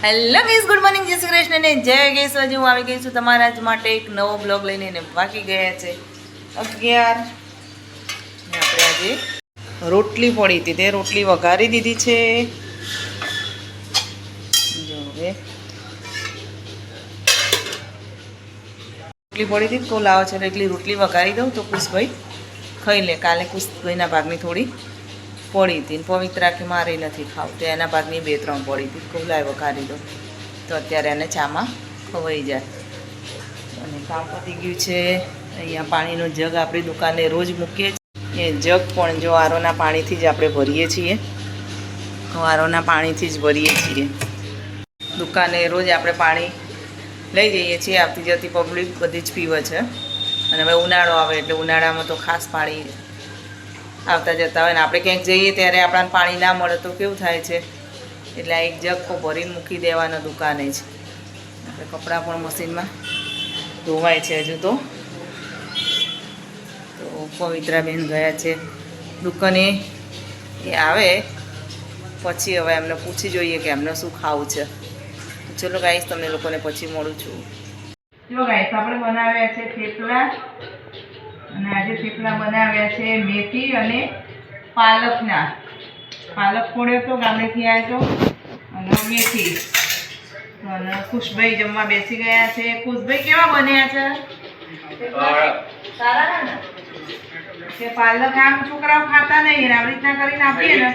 Hello gas good morning જય શ્રી કૃષ્ણ ને જય ગેસવાજી હું આવી ગઈ છું તમારા જ માટે એક નવો બ્લોગ લઈને એને બાકી ગયા છે અગિયાર. આપણે આજે રોટલી પડી હતી, તે રોટલી વઘારી દીધી છે. જો હવે. રોટલી પડી હતી તો લાવો છે એટલી રોટલી વઘારી દઉં તો કુશભાઈ ખાઈ લે, કાલે કુશભાઈના ભાગની થોડી પડી હતી કે મારે નથી ખાવતું એના ભાગની બે ત્રણ પડી હતી. ખુલ્લાય વઘારી દો તો અત્યારે એને ચામાં ખવાઈ જાય. અને કામ પતી ગયું છે. અહીંયા પાણીનો જગ આપણી દુકાને રોજ મૂકીએ છીએ. એ જગ પણ જો આરોના પાણીથી જ આપણે ભરીએ છીએ. આરોના પાણીથી જ ભરીએ છીએ. દુકાને રોજ આપણે પાણી લઈ જઈએ છીએ. આવતી જતી પબ્લિક બધી જ પીવે છે. અને હવે ઉનાળો આવે એટલે ઉનાળામાં તો ખાસ પાણી આવતા જતા હોય ને આપણે ક્યાંક જઈએ ત્યારે આપણને પાણી ના મળે તો કેવું થાય છે? એટલે આ એક જગ ભરીને મૂકી દેવાના દુકાને જ આપણે કપડાં પણ મશીનમાં ધોવાય છે હજુ તો. પવિત્રાબેન ગયા છે. દુકાને એ આવે, પછી હવે એમને પૂછી જોઈએ કે એમને શું ખાવું છે. ચલો ગાઈશ તમને લોકોને પછી મળું છું. જો ગાઈશ આપણે બનાવ્યા છે થેપલા. અને આજે થેપલા બનાવ્યા છે મેથી અને પાલકના. પાલક ફોડ્યો હતો ગામડેથી આવ્યો હતો અને મેથી. અને ખુશભાઈ જમવા બેસી ગયા છે. ખુશભાઈ કેવા બન્યા છે? સારા ને? કે પાલક આમ છોકરાઓ ખાતા નહીં આવી રીતના કરીને આપીએ ને.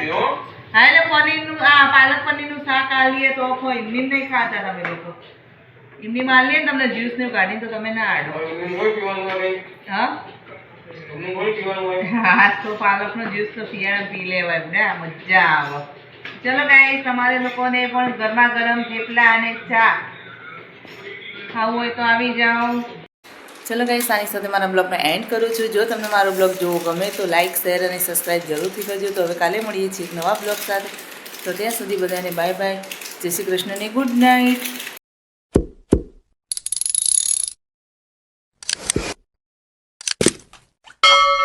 હા. એટલે પનીરનું આ પાલક પનીરનું શાક આલીએ તો ખો એમની નહીં ખાતા તમે લોકો. એમની માં આલીએ ને તમને જ્યુસ ને કાઢીને તો તમે ના આડો. હા? હા તો પાલકનો જ્યુસ તો શિયાળા પી લેવાય ને? મજા આવે. ચલો ગાઈસ તમારે લોકોને પણ ગરમા ગરમ થેપલા અને ચા ખાવું હોય તો આવી જાઓ. ચલો ગાઈસ આની સાથે મારા બ્લોગને એન્ડ કરું છું. જો તમને મારો બ્લોગ જોવો ગમે તો લાઇક શેર અને સબસ્ક્રાઈબ જરૂરથી કરજો. તો હવે કાલે મળીએ છીએ એક નવા બ્લોગ સાથે. તો ત્યાં સુધી બધાને બાય બાય જય શ્રી કૃષ્ણની ગુડ નાઇટ you